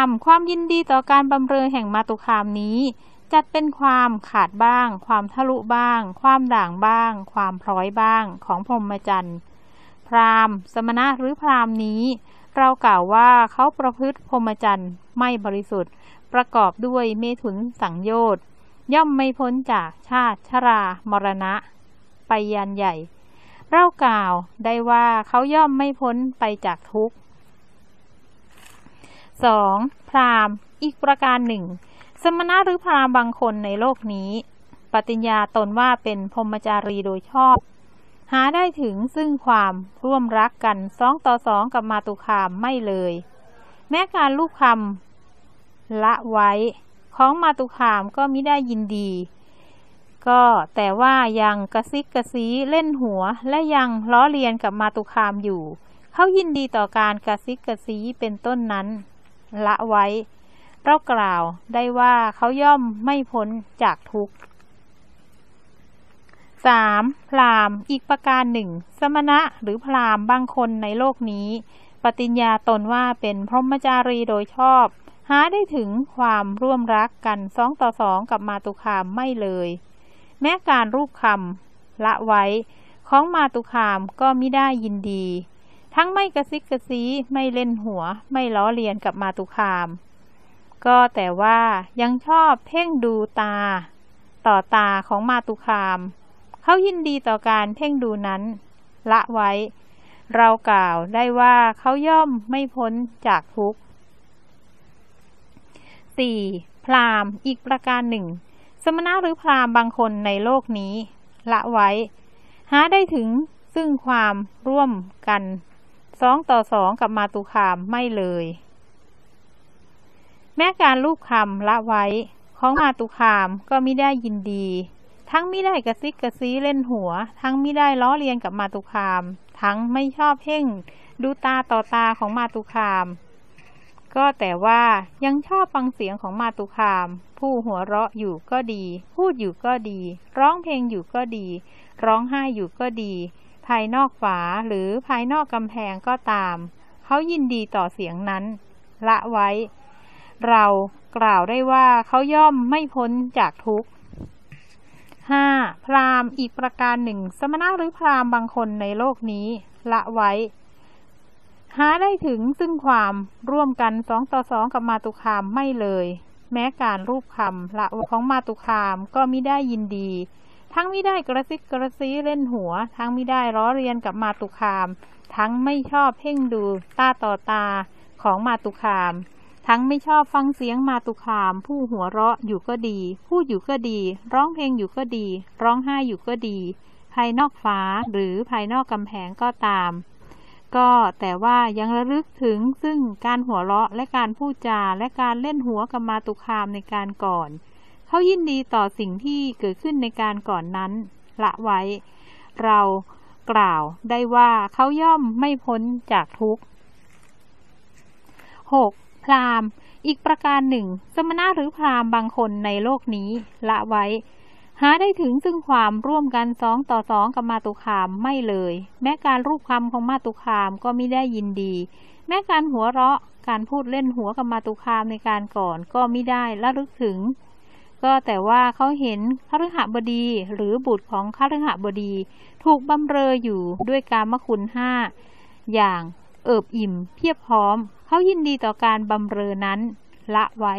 ามความยินดีต่อการบำเรอแห่งมาตุคามนี้ จัดเป็นความขาดบ้าง ความทะลุบ้าง ความด่างบ้าง ความพร้อยบ้างของพรหมจรรย์พราหมณ์ สมณะหรือพราหมณ์นี้ เรากล่าวว่าเขาประพฤติพรหมจรรย์ไม่บริสุทธิ์ ประกอบด้วยเมถุนสังโยชน์ย่อมไม่พ้นจากชาติชรามรณะ ไปยันใหญ่ เรากล่าวได้ว่าเขาย่อมไม่พ้นไปจากทุกข์ 2. พราหมณ์ อีกประการหนึ่ง สมณะหรือพราหมณ์บางคนในโลกนี้ ปฏิญญาตนว่าเป็นพรมจารีโดยชอบ หาได้ถึงซึ่งความร่วมรักกันสองต่อสองกับมาตุคามไม่เลย แม้การลูกคำละไว้ ของมาตุคามก็มิได้ยินดี ก็แต่ว่ายังกระซิกกระซีเล่นหัวและยังล้อเลียนกับมาตุคามอยู่ เขายินดีต่อการกระซิกกระซีเป็นต้นนั้น ละไว้ เรากล่าวได้ว่าเขาย่อมไม่พ้นจากทุกข์ 3. พรามอีกประการหนึ่ง สมณะหรือพรามบางคนในโลกนี้ ปฏิญญาตนว่าเป็นพรหมจารีโดยชอบ หาได้ถึงความร่วมรักกันสองต่อสองกับมาตุคามไม่เลย แม้การรูปคำละไว้ ของมาตุคามก็ไมิได้ยินดี ทั้งไม่กระซิกกระซีไม่เล่นหัว ไม่ล้อเลียนกับมาตุคาม ก็แต่ว่ายังชอบเพ่งดูตา ต่อตาของมาตุคาม เขายินดีต่อการเพ่งดูนั้น ละไว้ เรากล่าวได้ว่าเขาย่อมไม่พ้นจากทุกข์ 4. พราหมณ์อีกประการหนึ่ง สมณะหรือพราหมณ์บางคนในโลกนี้ ละไว้ หาได้ถึงซึ่งความร่วมกัน สองต่อสองกับมาตุคามไม่เลย แม้การลูกคำละไว้ของมาตุคามก็ไมิได้ยินดี ทั้งไมิได้กระซิกกระซีเล่นหัว ทั้งไมิได้ล้อเลียนกับมาตุคาม ทั้งไม่ชอบเพ่งดูตาต่อตาของมาตุคาม ก็แต่ว่ายังชอบฟังเสียงของมาตุคาม ผู้หัวเราะอยู่ก็ดี พูดอยู่ก็ดี ร้องเพลงอยู่ก็ดี ร้องไห้อยู่ก็ดี ภายนอกฝาหรือภายนอกกำแพงก็ตาม เขายินดีต่อเสียงนั้น ละไว้ เรากล่าวได้ว่าเขาย่อมไม่พ้นจากทุกข์ 5. พรามอีกประการหนึ่ง สมณะหรือพรามบางคนในโลกนี้ ละไว้ หาได้ถึงซึ่งความร่วมกันสองต่อสองกับมาตุคามไม่เลย แม้การรูปคำละของมาตุคามก็มิได้ยินดี ทั้งไมิได้กระซิกกระซีเล่นหัว ทั้งไมิได้ล้อเรียนกับมาตุคาม ทั้งไม่ชอบเพ่งดูตาต่อตาของมาตุคาม ทั้งไม่ชอบฟังเสียงมาตุคาม ผู้หัวเราะอยู่ก็ดี พูดอยู่ก็ดี ร้องเพลงอยู่ก็ดี ร้องไห้อยู่ก็ดี ภายนอกฟ้าหรือภายนอกกำแพงก็ตาม ก็แต่ว่ายังระลึกถึงซึ่งการหัวเราะและการพูดจาและการเล่นหัวกับมาตุคามในการก่อน เขายินดีต่อสิ่งที่เกิดขึ้นในการก่อนนั้น ละไว้ เรากล่าวได้ว่าเขาย่อมไม่พ้นจากทุกข์ 6. พราหม์อีกประการหนึ่ง สมณะหรือพราหม์บางคนในโลกนี้ ละไว้ หาได้ถึงซึ่งความร่วมกันสองต่อสองกับมาตุคามไม่เลย แม้การรูปคำของมาตุคามก็ไม่ได้ยินดี แม้การหัวเราะการพูดเล่นหัวกับมาตุคามในการก่อนก็ไม่ได้ละลึกถึง ก็แต่ว่าเขาเห็นคฤหบดีหรือบุตรของคฤหบดี ถูกบำเรออยู่ด้วยการมคุณห้าอย่างเอิบอิ่มเพียบพร้อม เขายินดีต่อการบำเรอนั้นละไว้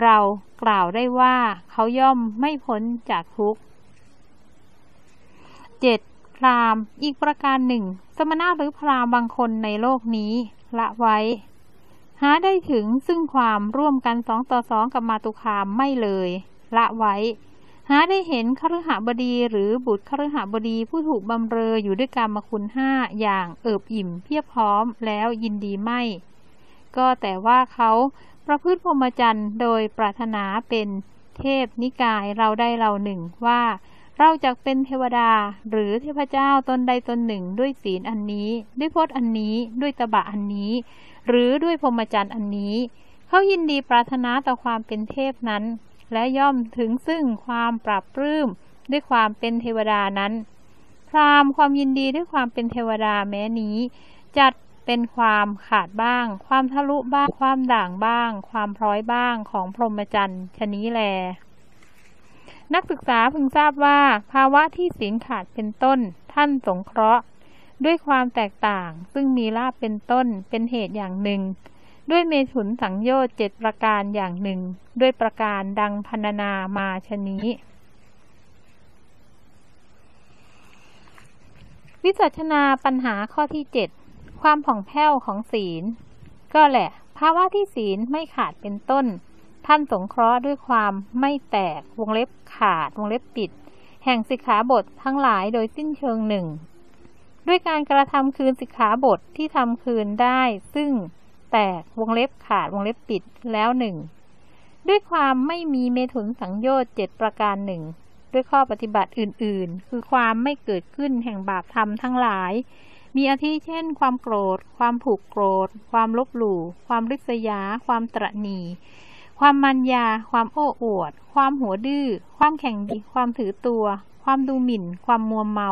เรากล่าวได้ว่าเขาย่อมไม่พ้นจากทุกข์ 7. พรามอีกประการหนึ่ง สมณะหรือพรามบางคนในโลกนี้ละไว้ หาได้ถึงซึ่งความร่วมกันสองต่อสองกับมาตุคามไม่เลย ละไว้ หาได้เห็นคฤหบดีหรือบุตรคฤหบดีผู้ถูกบำเรออยู่ด้วยการมคุณห้าอย่างเอิบอิ่มเพียบพร้อมแล้วยินดีไม่ ก็แต่ว่าเขาประพฤติพรหมจรรย์โดยปรารถนาเป็นเทพนิกายเราได้เราหนึ่งว่าเราจะเป็นเทวดาหรือเทพเจ้าตนใดตนหนึ่งด้วยศีลอันนี้ ด้วยพจน์อันนี้ด้วยตบะอันนี้ หรือด้วยพรหมจรรย์อันนี้ เขายินดีปรารถนาต่อความเป็นเทพนั้น และย่อมถึงซึ่งความปรับปลื้มด้วยความเป็นเทวดานั้น พรามความยินดีด้วยความเป็นเทวดาแม้นี้ จัดเเป็นความขาดบ้าง ความทะลุบ้าง ความด่างบ้าง ความพร้อยบ้างของพรหมจรรย์ชนี้แล นักศึกษาพึงทราบว่า ภาวะที่ศีลขาดเป็นต้น ท่านสงเคราะห์ ด้วยความแตกต่าง ซึ่งมีลาบเป็นต้นเป็นเหตุอย่างหนึ่ง ด้วยเมถุนสังโยชน์เจ็ดประการอย่างหนึ่ง ด้วยประการดังพันนามาชนี้วิจัชนาปัญหาข้อที่เจ็ดความผ่องแผ้วของศีล ก็แหละ ภาวะที่ศีลไม่ขาดเป็นต้น ท่านสงเคราะห์ด้วยความไม่แตกวงเล็บขาดวงเล็บปิด แห่งสิกขาบททั้งหลายโดยสิ้นเชิงหนึ่ง ด้วยการกระทำคืนสิกขาบทที่ทำคืนได้ ซึ่งแตกวงเล็บขาดวงเล็บปิดแล้วหนึ่งด้วยความไม่มีเมถุนสังโยชน์เจ็ดประการหนึ่งด้วยข้อปฏิบัติอื่นๆ คือความไม่เกิดขึ้นแห่งบาปธรรมทั้งหลาย มีอาทิเช่น ความโกรธ ความผูกโกรธ ความลบหลู่ ความริษยา ความตรณีความมันยาความโอ้อวด ความหัวดื้อ ความแข่งดี ความถือตัว ความดูหมิ่น ความมัวเมา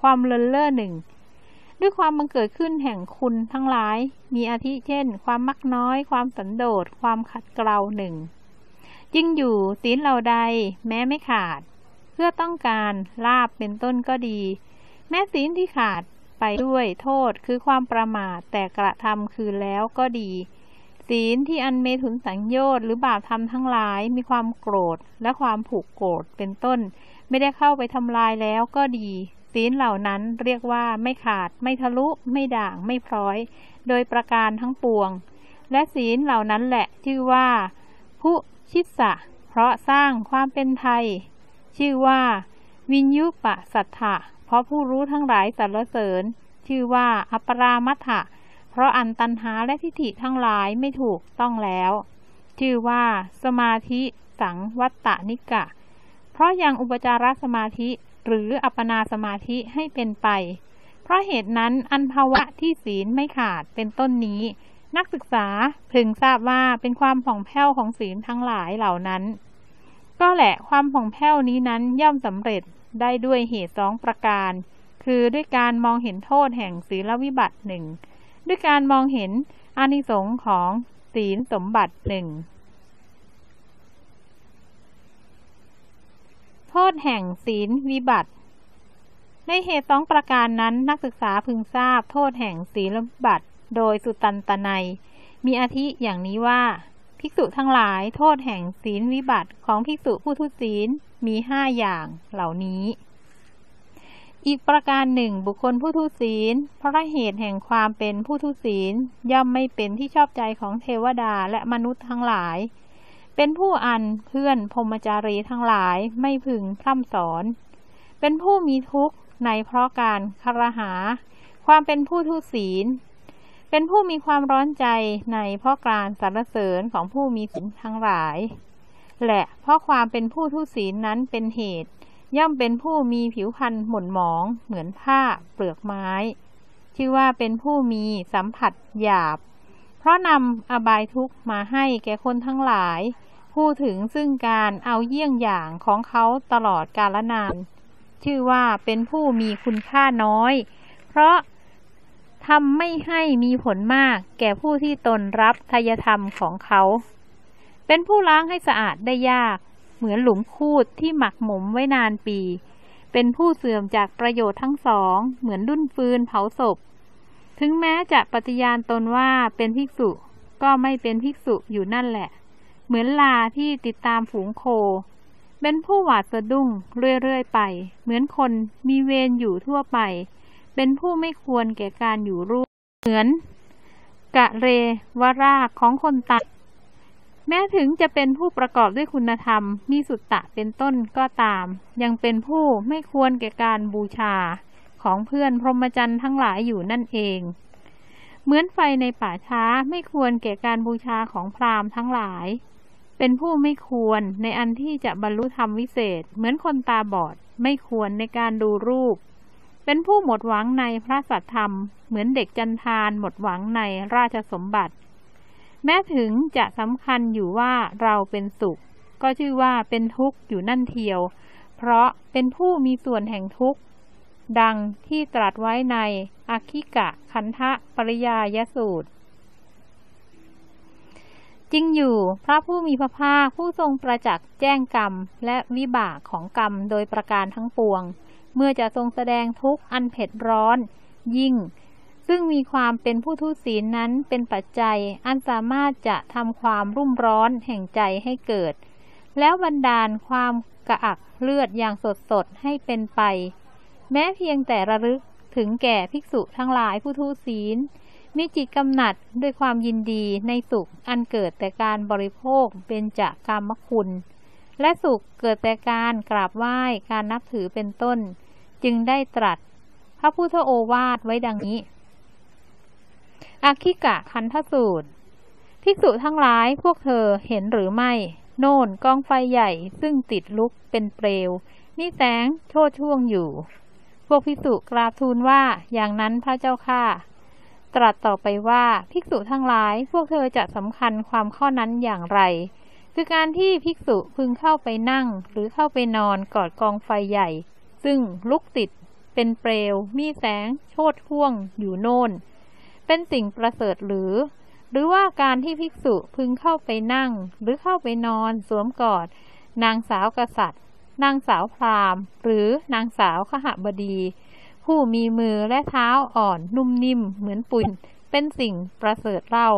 ความเลินเล่อหนึ่งด้วยความบังเกิดขึ้นแห่งคุณทั้งหลาย มีอาทิเช่น ความมักน้อย ความสันโดษ ความขัดเกลาหนึ่งยิ่งอยู่ศีลเราใด แม้ไม่ขาด เพื่อต้องการลาบเป็นต้นก็ดี แม้ศีลที่ขาดไปด้วยโทษคือความประมาทแต่กระทำคืนแล้วก็ดี ศีลที่อันเมถุนสังโยชน์หรือบาปทำทั้งหลายมีความโกรธและความผูกโกรธเป็นต้น ไม่ได้เข้าไปทำลายแล้วก็ดี ศีลเหล่านั้นเรียกว่าไม่ขาด ไม่ทะลุ ไม่ด่าง ไม่พร้อย โดยประการทั้งปวง และศีลเหล่านั้นแหละชื่อว่า ผู้ชิสะ เพราะสร้างความเป็นไทย ชื่อว่า วินยุปะสัทธะเพราะผู้รู้ทั้งหลายสรรเสริญ ชื่อว่าอัปรามัทะเพราะอันตันหาและทิฏฐิทั้งหลายไม่ถูกต้องแล้ว ชื่อว่า สมาธิ สังวัตตนิกะ เพราะยังอุปจารสมาธิ หรืออัปปนาสมาธิให้เป็นไป เพราะเหตุนั้นอันภาวะที่ศีลไม่ขาดเป็นต้นนี้ นักศึกษาพึงทราบว่าเป็นความผ่องแผ้วของศีลทั้งหลายเหล่านั้น ก็แหละความผ่องแผ้วนี้นั้นย่อมสำเร็จได้ด้วยเหตุสองประการ คือด้วยการมองเห็นโทษแห่งศีลวิบัติหนึ่งด้วยการมองเห็นอานิสงส์ของศีลสมบัติหนึ่ง ทษแห่งศีลวิบัติ ในเหตุสองประการนั้นนักศึกษาพึงทราบโทษแห่งศีลวิบัติ โดยสุตันตนัย มีอาทิอย่างนี้ว่า ภิกษุทั้งหลายโทษแห่งศีลวิบัติของภิกษุผู้ทุศีลมีห้าอย่างเหล่านี้ อีกประการหนึ่งบุคคลผู้ทุศีล เพราะเหตุแห่งความเป็นผู้ทุศีลย่อมไม่เป็นที่ชอบใจของเทวดาและมนุษย์ทั้งหลาย เป็นผู้อันเพื่อนพรมจารีทั้งหลายไม่พึงพร่ำสอน เป็นผู้มีทุกข์ในเพราะการคารหา ความเป็นผู้ทุศีล เป็นผู้มีความร้อนใจในเพราะการสรรเสริญของผู้มีศีลทั้งหลาย และเพราะความเป็นผู้ทุศีลนั้นเป็นเหตุ ย่อมเป็นผู้มีผิวพรรณหม่นหมองเหมือนผ้าเปลือกไม้ ชื่อว่าเป็นผู้มีสัมผัสหยาบ เพราะนำอบายทุกมาให้แก่คนทั้งหลาย พูดถึงซึ่งการเอาเยี่ยงอย่างของเขาตลอดกาลนาน ชื่อว่าเป็นผู้มีคุณค่าน้อย เพราะทำไม่ให้มีผลมากแก่ผู้ที่ตนรับทายธรรมของเขา เป็นผู้ล้างให้สะอาดได้ยาก เหมือนหลุมคูดที่หมักหมมไว้นานปี เป็นผู้เสื่อมจากประโยชน์ทั้งสอง เหมือนดุนฟืนเผาศพ ถึงแม้จะปฏิญาณตนว่าเป็นภิกษุก็ไม่เป็นภิกษุอยู่นั่นแหละ เหมือนลาที่ติดตามฝูงโค เป็นผู้หวาดสะดุ้งเรื่อยๆไป เหมือนคนมีเวรอยู่ทั่วไป เป็นผู้ไม่ควรแก่การอยู่ร่วมเหมือน กะเรวราของคนตายแม้ถึงจะเป็นผู้ประกอบด้วยคุณธรรม มีสุตตะเป็นต้นก็ตาม ยังเป็นผู้ไม่ควรแก่การบูชาของเพื่อนพรหมจรรย์ทั้งหลายอยู่นั่นเอง เหมือนไฟในป่าช้าไม่ควรแก่การบูชาของพราหมณ์ทั้งหลาย เป็นผู้ไม่ควรในอันที่จะบรรลุธรรมวิเศษ เหมือนคนตาบอด ไม่ควรในการดูรูป เป็นผู้หมดหวังในพระสัทธรรม เหมือนเด็กจันทานหมดหวังในราชสมบัติ แม้ถึงจะสำคัญอยู่ว่าเราเป็นสุข ก็ชื่อว่าเป็นทุกข์อยู่นั่นเทียว เพราะเป็นผู้มีส่วนแห่งทุกข์ ดังที่ตรัสไว้ในอคิกะคันทะปริยายสูตร จริงอยู่พระผู้มีพระภาคผู้ทรงประจักษ์แจ้งกรรม และวิบากของกรรมโดยประการทั้งปวง เมื่อจะทรงแสดงทุกข์อันเผ็ดร้อน ยิ่ง ซึ่งมีความเป็นผู้ทุศีลนั้นเป็นปัจจัยอันสามารถจะทำความรุ่มร้อนแห่งใจให้เกิด แล้วบันดาลความกระอักเลือดอย่างสดสดให้เป็นไป แม้เพียงแต่ระลึกถึงแก่ภิกษุทั้งหลายผู้ทุศีล มีจิตกำหนัดด้วยความยินดีในสุขอันเกิดแต่การบริโภคเป็นจากกรรมคุณ และสุขเกิดแต่การกราบไหว้การนับถือเป็นต้น จึงได้ตรัส พระพุทธโอวาทไว้ดังนี้อาคิกะคันทสูตร ภิกษุทั้งหลายพวกเธอเห็นหรือไม่ โน่นกองไฟใหญ่ซึ่งติดลุกเป็นเปลวนี่แสงโชดช่วงอยู่ พวกภิกษุกราบทูลว่าอย่างนั้นพระเจ้าข้า ตรัสต่อไปว่าภิกษุทั้งหลายพวกเธอจะสำคัญความข้อนั้นอย่างไร คือการที่ภิกษุพึงเข้าไปนั่ง หรือเข้าไปนอนกอดกองไฟใหญ่ ซึ่งลุกติด เป็นเปลว มีแสง โชดช่วง อยู่โน่น เป็นสิ่งประเสริฐหรือ หรือว่าการที่ภิกษุพึงเข้าไปนั่ง หรือเข้าไปนอนสวมกอด นางสาวกษัตริย์ นางสาวพราหมณ์ หรือนางสาวขหบดี ผู้มีมือและเท้าอ่อนนุ่มนิ่มเหมือนปุ่น เป็นสิ่งประเสริฐเล่า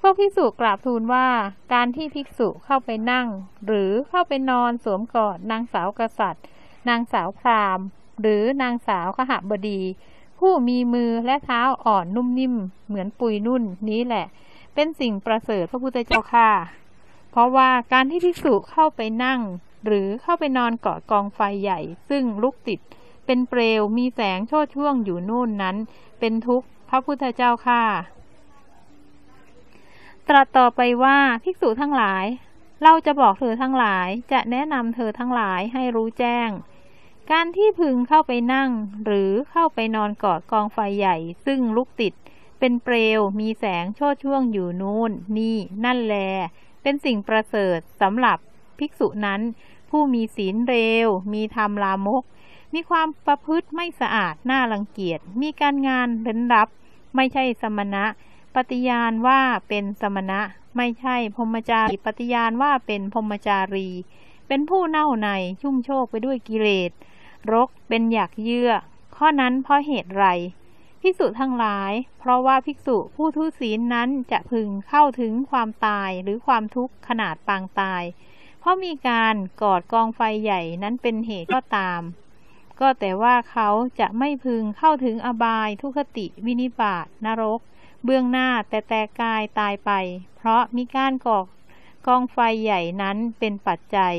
พวกภิกษุกราบทูลว่าการที่ภิกษุเข้าไปนั่ง หรือเข้าไปนอนสวมกอดนางสาวกษัตริย์ นางสาวพราหมณ์ หรือนางสาวขหบดี ผู้มีมือและเท้าอ่อนนุ่มนิ่ม เหมือนปุยนุ่นนี้แหละ เป็นสิ่งประเสริฐพระพุทธเจ้าค่ะ เพราะว่าการที่ภิกษุเข้าไปนั่ง หรือเข้าไปนอนเกาะกองไฟใหญ่ ซึ่งลุกติด เป็นเปลวมีแสงโชดช่วงอยู่นู่นนั้น เป็นทุกข์พระพุทธเจ้าค่ะ ตรัสต่อไปว่าภิกษุทั้งหลาย เราจะบอกเธอทั้งหลายจะแนะนำเธอทั้งหลายให้รู้แจ้ง การที่พึงเข้าไปนั่ง หรือเข้าไปนอนกอดกองไฟใหญ่ ซึ่งลุกติด เป็นเปลวมีแสงโชดช่วงอยู่นู่นนี่นั่นแล เป็นสิ่งประเสริฐสำหรับภิกษุนั้นผู้มีศีลเร็ว มีธรรมลามก มีความประพฤติไม่สะอาดน่ารังเกียจ มีการงานเร้นรับ ไม่ใช่สมณะ ปฏิญาณว่าเป็นสมณะ ไม่ใช่พรมจารีปฏิญาณว่าเป็นพรมจารี เป็นผู้เน่าในชุ่มโชคไปด้วยกิเลส รกเป็นอยากเยื่อ ข้อนั้นเพราะเหตุไรภิกษุทั้งหลาย เพราะว่าภิกษุผู้ทุศีลนั้นจะพึงเข้าถึงความตายหรือความทุกข์ขนาดปางตาย เพราะมีการกอดกองไฟใหญ่นั้นเป็นเหตุก็ตาม ก็แต่ว่าเขาจะไม่พึงเข้าถึงอบายทุคติวินิบาตนรก เบื้องหน้าแต่แต่กายตายไป เพราะมีการก่อกกองไฟใหญ่นั้นเป็นปัจจัย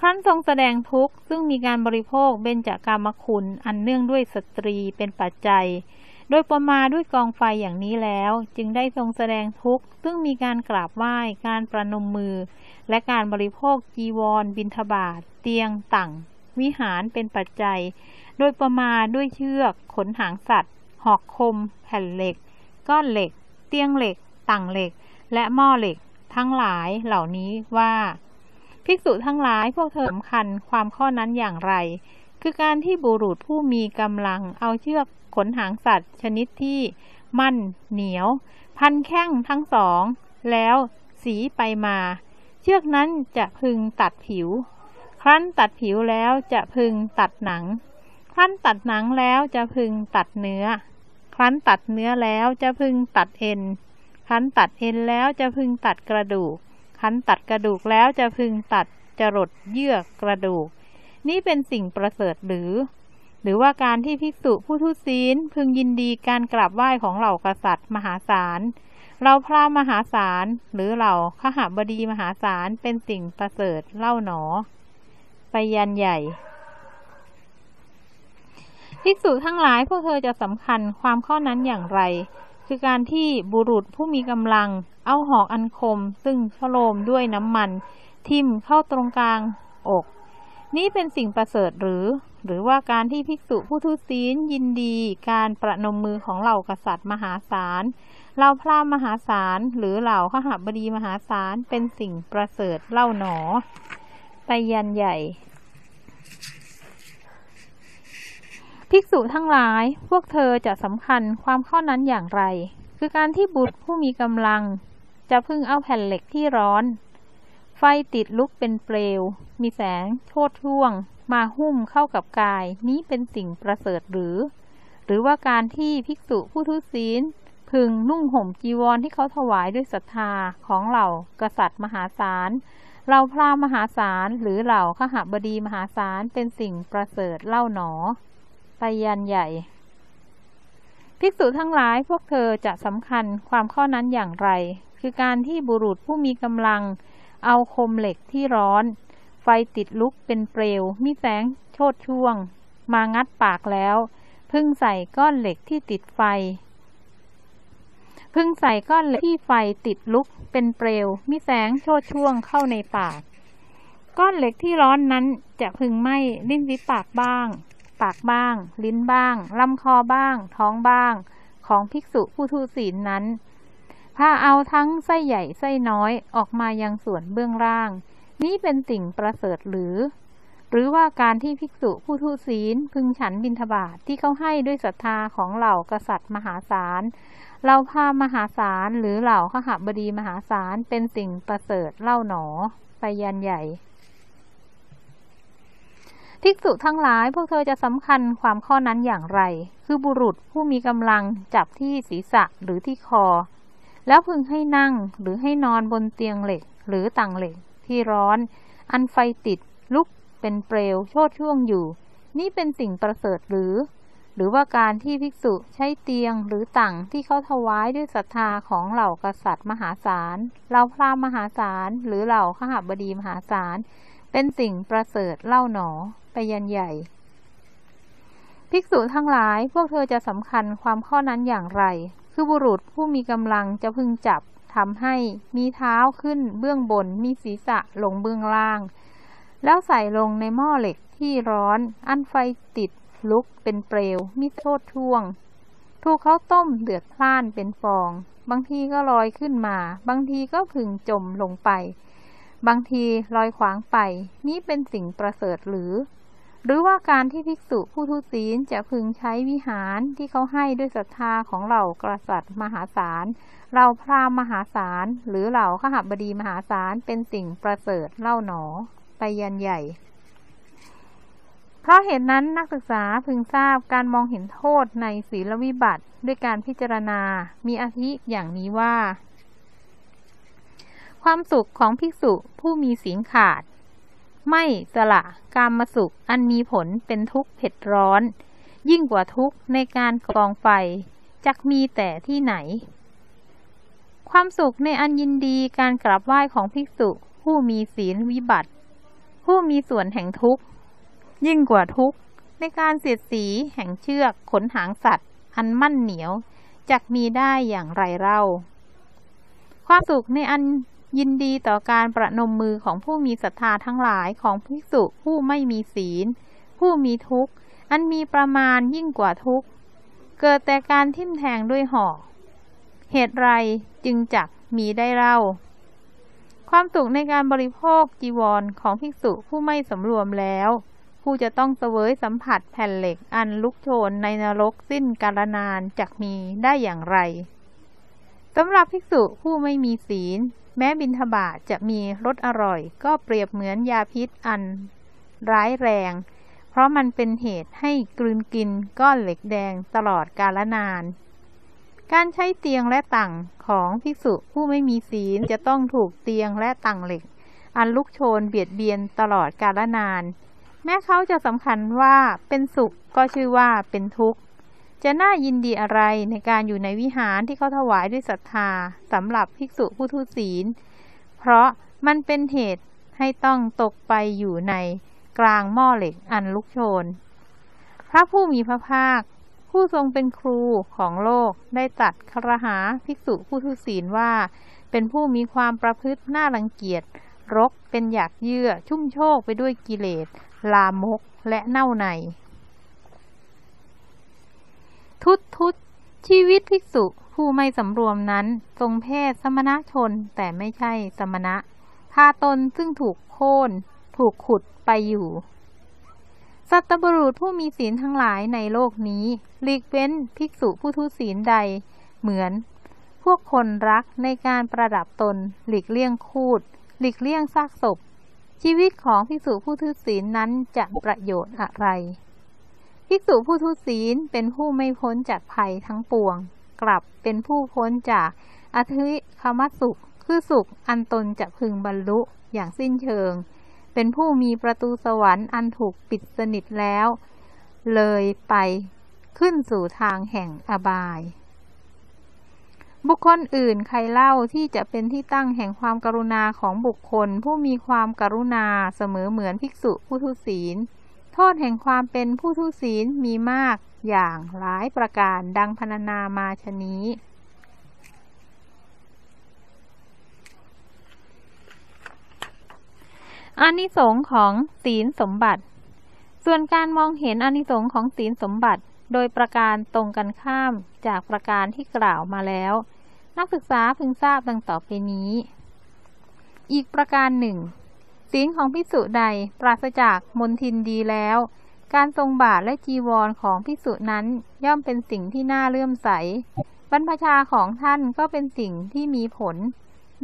ครั้นทรงแสดงทุกข์ซึ่งมีการบริโภคเบญจากามคุณอันเนื่องด้วยสตรีเป็นปัจจัย โดยประมาด้วยกองไฟอย่างนี้แล้ว จึงได้ทรงแสดงทุกข์ ซึ่งมีการกราบไหว้ การประนมมือ และการบริโภคจีวร บินทบาทเตียงตั่งวิหารเป็นปัจจัย โดยประมาด้วยเชือก ขนหางสัตว์ หอกคม แผ่นเหล็ก ก้อนเหล็ก เตียงเหล็กตั่งเหล็ก และหม้อเหล็ก ทั้งหลายเหล่านี้ว่า ภิกษุทั้งหลายพวกเธอสำคัญความข้อนั้นอย่างไร คือการที่บุรุษผู้มีกำลังเอาเชือก ขนหางสัตว์ ชนิดที่มั่นเหนียว พันแข้งทั้งสอง แล้วสีไปมา เชือกนั้นจะพึงตัดผิว ครั้นตัดผิวแล้วจะพึงตัดหนัง ครั้นตัดหนังแล้วจะพึงตัดเนื้อ ครั้นตัดเนื้อแล้วจะพึงตัดเอ็น ครั้นตัดเอ็นแล้วจะพึงตัดกระดูก ครั้นตัดกระดูกแล้วจะพึงตัดจรดเยื่อกระดูก นี่เป็นสิ่งประเสริฐหรือ หรือว่าการที่ภิกษุผู้ทุศีลพึงยินดีการกราบไหว้ของเหล่ากษัตริย์ มหาศาลเราพระมหาศาลหรือเหล่าขหบดีมหาศาลเป็นสิ่งประเสริฐเล่าหนอ ไปยันใหญ่ภิกษุทั้งหลายพวกเธอจะสำคัญความข้อนั้นอย่างไร คือการที่บุรุษผู้มีกำลัง เอาหอกอันคม ซึ่งชโลมด้วยน้ำมัน ทิ่มเข้าตรงกลางอก นี้เป็นสิ่งประเสริฐหรือ หรือว่าการที่ภิกษุผู้ทุศีลยินดี การประนมมือของเหล่ากษัตริย์มหาศาลเหล่าพราหมหาศาลหรือเหล่าขหบดีมหาศาลเป็นสิ่งประเสริฐเล่าหนอไปยันใหญ่ ภิกษุทั้งหลายพวกเธอจะสำคัญความข้อนั้นอย่างไร คือการที่บุตรผู้มีกำลัง จะพึ่งเอาแผ่นเหล็กที่ร้อนไฟติดลุกเป็นเปลว มีแสงโชดช่วง มาหุ้มเข้ากับกาย นี้เป็นสิ่งประเสริฐหรือ หรือว่าการที่ภิกษุผู้ทุศีล พึงนุ่งห่มจีวรที่เขาถวายด้วยศรัทธาของเหล่ากษัตริย์มหาศาลเราพราหมณ์มหาศาลหรือเหล่าขหบดีมหาศาลเป็นสิ่งประเสริฐเล่าหนอไปยันใหญ่ ภิกษุทั้งหลายพวกเธอจะสำคัญความข้อนั้นอย่างไร คือการที่บุรุษผู้มีกำลัง เอาคมเหล็กที่ร้อน ไฟติดลุกเป็นเปลว มีแสงโชดช่วง มางัดปากแล้ว พึ่งใส่ก้อนเหล็กที่ติดไฟ พึ่งใส่ก้อนเหล็กที่ไฟติดลุกเป็นเปลว มีแสงโชดช่วงเข้าในปาก ก้อนเหล็กที่ร้อนนั้นจะพึงไหม้ลิ้นวิปากบ้าง ปากบ้าง ลิ้นบ้างลำคอบ้าง ท้องบ้าง ของภิกษุผู้ทุศีลนั้นพาเอาทั้งไส้ใหญ่ไส้น้อยออกมายังส่วนเบื้องล่าง นี้เป็นสิ่งประเสริฐหรือ หรือว่าการที่ภิกษุผู้ทุศีล พึงฉันบิณฑบาตทที่เขาให้ด้วยศรัทธาของเหล่ากษัตริย์มหาศาลเราพามหาศาลหรือเหล่าขหบดีมหาศาลเป็นสิ่งประเสริฐเล่าหนอ ไปยันใหญ่ ภิกษุทั้งหลายพวกเธอจะสำคัญความข้อนั้นอย่างไร คือบุรุษผู้มีกำลังจับที่ศีรษะหรือที่คอ แล้วพึงให้นั่งหรือให้นอนบนเตียงเหล็กหรือต่างเหล็ก ที่ร้อน อันไฟติด ลุกเป็นเปลวโชดช่วงอยู่ นี่เป็นสิ่งประเสริฐหรือ หรือว่าการที่ภิกษุใช้เตียงหรือตั่งที่เขาถวายด้วยศรัทธาของเหล่ากษัตริย์มหาศาลเหล่าพราหมณ์มหาศาลหรือเหล่าขหบดีมหาศาลเป็นสิ่งประเสริฐเล่าหนอไปยันใหญ่ ภิกษุทั้งหลายพวกเธอจะสำคัญความข้อนั้นอย่างไร คือบุรุษผู้มีกำลังจะพึงจับ ทำให้มีเท้าขึ้นเบื้องบนมีศีรษะลงเบื้องล่าง แล้วใส่ลงในหม้อเหล็กที่ร้อน อันไฟติดลุกเป็นเปลว มีโทษท่วง ถูกเขาต้มเดือดพล่านเป็นฟอง บางทีก็ลอยขึ้นมา บางทีก็พึงจมลงไป บางทีลอยขวางไป นี้เป็นสิ่งประเสริฐหรือ หรือว่าการที่ภิกษุผู้ทุศีลจะพึงใช้วิหารที่เขาให้ด้วยศรัทธาของเหล่ากษัตริย์มหาศาล เราพราหมณ์มหาศาลหรือเหล่าขหบดีมหาศาลเป็นสิ่งประเสริฐเล่าหนอไปยันใหญ่ เพราะเหตุนนั้นนักศึกษาพึงทราบการมองเห็นโทษในศีลวิบัติด้วยการพิจารณา มีอาทิอย่างนี้ว่า ความสุขของภิกษุผู้มีศีลขาด ไม่สละกามสุขอันมีผลเป็นทุกข์เผ็ดร้อน ยิ่งกว่าทุกข์ในการกองไฟจักมีแต่ที่ไหน ความสุขในอันยินดีการกราบไหว้ของภิกษุ ผู้มีศีลวิบัติ ผู้มีส่วนแห่งทุกข์ยิ่งกว่าทุกข์ในการเสียดสีแห่งเชือกขนหางสัตว์ อันมั่นเหนียวจักมีได้อย่างไรเล่า ความสุขในอันยินดีต่อการประนมมือของผู้มีศรัทธาทั้งหลายของภิกษุผู้ไม่มีศีล ผู้มีทุกข์ อันมีประมาณยิ่งกว่าทุกข์ เกิดแต่การทิ่มแทงด้วยหอก เหตุไรจึงจักมีได้เล่า ความสุขในการบริโภคจีวรของภิกษุผู้ไม่สำรวมแล้ว ผู้จะต้องเสวยสัมผัสแผ่นเหล็กอันลุกโชนในนรกสิ้นกาลนานจักมีได้อย่างไรสำหรับภิกษุผู้ไม่มีศีล แม้บินทบาทจะมีรสอร่อย ก็เปรียบเหมือนยาพิษอัน ร้ายแรง เพราะมันเป็นเหตุให้กลืนกินก้อนเหล็กแดงตลอดกาลนาน การใช้เตียงและตั่งของภิกษุผู้ไม่มีศีลจะต้องถูกเตียงและตั่งเหล็ก อันลุกโชนเบียดเบียนตลอดกาลนาน แม้เขาจะสำคัญว่าเป็นสุขก็ชื่อว่าเป็นทุกข์ จะน่ายินดีอะไรในการอยู่ในวิหารที่เขาถวายด้วยศรัทธาสำหรับภิกษุผู้ทุศีล เพราะมันเป็นเหตุให้ต้องตกไปอยู่ในกลางหม้อเหล็กอันลุกโชน พระผู้มีพระภาค ผู้ทรงเป็นครูของโลกได้ตัดครหาภิกษุผู้ทุศีลว่า เป็นผู้มีความประพฤติน่ารังเกียจ รกเป็นอยากเยื่อชุ่มโชคไปด้วยกิเลส ลามกและเน่าใน ทุตทุตชีวิตภิกษุผู้ไม่สำรวมนั้นทรงเพศสมณะชนแต่ไม่ใช่สมณะพาตนซึ่งถูกโค่น ถูกขุดไปอยู่ สัตบุรุษผู้มีศีลทั้งหลายในโลกนี้หลีกเว้นภิกษุผู้ทุศีลใด เหมือน พวกคนรักในการประดับตน หลีกเลี่ยงคูด หลีกเลี่ยงซากศพ ชีวิตของภิกษุผู้ทุศีลนั้นจะประโยชน์อะไร ภิกษุผู้ทุศีลเป็นผู้ไม่พ้นจากภัยทั้งปวง กลับเป็นผู้พ้นจากอธิคมสุข คือสุขอันตนจะพึงบรรลุอย่างสิ้นเชิง เป็นผู้มีประตูสวรรค์อันถูกปิดสนิทแล้ว เลยไปขึ้นสู่ทางแห่งอบาย บุคคลอื่นใครเล่าที่จะเป็นที่ตั้งแห่งความกรุณาของบุคคล ผู้มีความกรุณาเสมอเหมือนภิกษุผู้ทุศีล โทษแห่งความเป็นผู้ทุศีลมีมากอย่างหลายประการดังพรรณนามาชนี้ อานิสงส์ของศีลสมบัติ ส่วนการมองเห็นอานิสงส์ของศีลสมบัติ โดยประการตรงกันข้ามจากประการที่กล่าวมาแล้ว นักศึกษาพึงทราบดังต่อไปนี้ อีกประการหนึ่งศีลของพิสุใดปราศจากมนทินดีแล้ว การทรงบาทและจีวรของพิสุนั้นย่อมเป็นสิ่งที่น่าเลื่อมใส บรรพชาของท่านก็เป็นสิ่งที่มีผล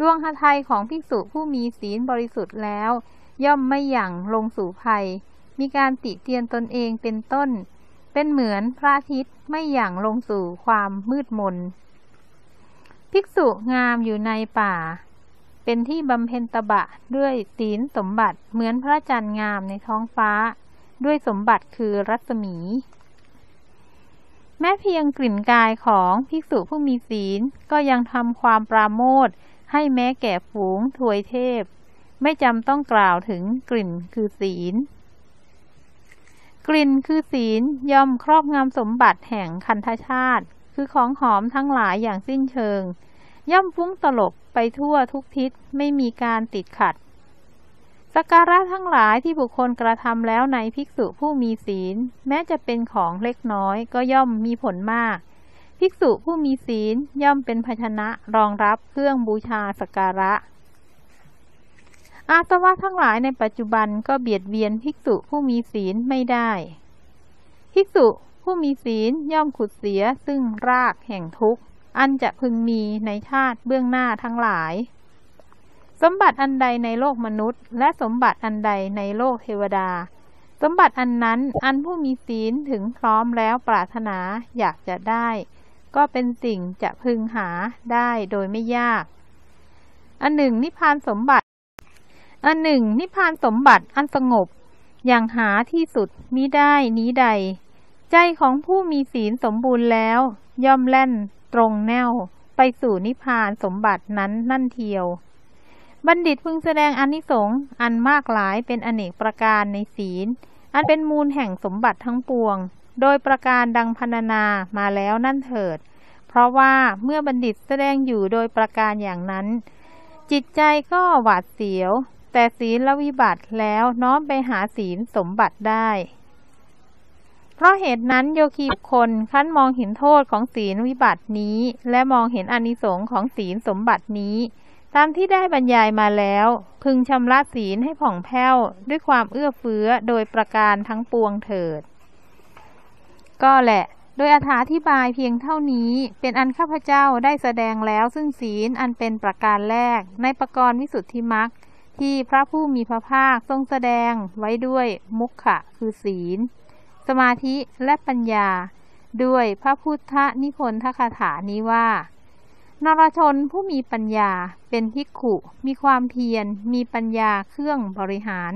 ดวงหทัยของภิกษุผู้มีศีลบริสุทธิ์แล้ว ย่อมไม่หยั่งลงสู่ภัย มีการติเตียนตนเองเป็นต้น เป็นเหมือนพระอาทิตย์ไม่หยั่งลงสู่ความมืดมน ภิกษุงามอยู่ในป่า เป็นที่บำเพ็ญตบะด้วยศีลสมบัติเหมือนพระจันทร์งามในท้องฟ้า ด้วยสมบัติคือรัศมี แม้เพียงกลิ่นกายของภิกษุผู้มีศีลก็ยังทำความปราโมทให้แม้แก่ฝูงถวยเทพ ไม่จำต้องกล่าวถึงกลิ่นคือศีล กลิ่นคือศีลย่อมครอบงำสมบัติแห่งคันธชาติ คือของหอมทั้งหลายอย่างสิ้นเชิง ย่อมฟุ้งตลบไปทั่วทุกทิศไม่มีการติดขัดสการะทั้งหลายที่บุคคลกระทำแล้วในภิกษุผู้มีศีล แม้จะเป็นของเล็กน้อยก็ย่อมมีผลมาก ภิกษุผู้มีศีลย่อมเป็นภาชนะรองรับเครื่องบูชาสการะ อาสวะทั้งหลายในปัจจุบันก็เบียดเบียนภิกษุผู้มีศีลไม่ได้ ภิกษุผู้มีศีลย่อมขุดเสียซึ่งรากแห่งทุกข์ อันจะพึงมีในชาติเบื้องหน้าทั้งหลาย สมบัติอันใดในโลกมนุษย์ และสมบัติอันใดในโลกเทวดา สมบัติอันนั้นอันผู้มีศีลถึงพร้อมแล้วปรารถนาอยากจะได้ ก็เป็นสิ่งจะพึงหาได้โดยไม่ยาก อันหนึ่งนิพพานสมบัติ อันหนึ่ง นิพพานสมบัติอันสงบ อย่างหาที่สุดมิได้นี้ใด ใจของผู้มีศีลสมบูรณ์แล้ว ย่อมแล่นตรงแนว ไปสู่นิพพานสมบัตินั้นนั่นเทียว บัณฑิตพึงแสดงอนิสงส์อันมากหลายเป็นอเนกประการในศีล อันเป็นมูลแห่งสมบัติทั้งปวง โดยประการดังพรรณนามาแล้วนั่นเถิด เพราะว่าเมื่อบัณฑิตแสดงอยู่โดยประการอย่างนั้น จิตใจก็หวาดเสียว แต่ศีลวิบัติแล้วน้อมไปหาศีลสมบัติได้ เพราะเหตุนั้นโยคีคนขั้นมองเห็นโทษของศีลวิบัตินี้ และมองเห็นอนิสงค์ของศีลสมบัตินี้ ตามที่ได้บรรยายมาแล้ว พึงชำระศีลให้ผ่องแผ้ว ด้วยความเอื้อเฟื้อโดยประการทั้งปวงเถิด ก็แหละโดยอถาธิบายเพียงเท่านี้เป็นอันข้าพเจ้าได้แสดงแล้วซึ่งศีลอันเป็นประการแรกในประกรณ์วิสุทธิมรรค ที่พระผู้มีพระภาคทรงแสดงไว้ด้วยมุขะคือศีล สมาธิและปัญญา ด้วยพระพุทธนิพนธคาถานี้ว่านรชนผู้มีปัญญาเป็นทิกขุ มีความเพียร มีปัญญาเครื่องบริหาร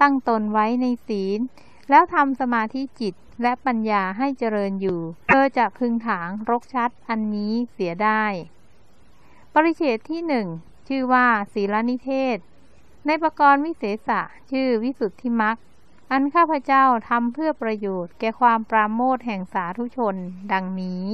ตั้งตนไว้ในศีล แล้วทำสมาธิจิตและปัญญาให้เจริญอยู่เธอจะพึงถางรกชัดอันนี้เสียได้ ปริเฉตที่หนึ่งชื่อว่าศีลนิเทศ ในประกรณ์วิเศษะชื่อวิสุทธิมักอันข้าพเจ้าทำเพื่อประโยชน์แก่ความปราโมทแห่งสาธุชน ดังนี้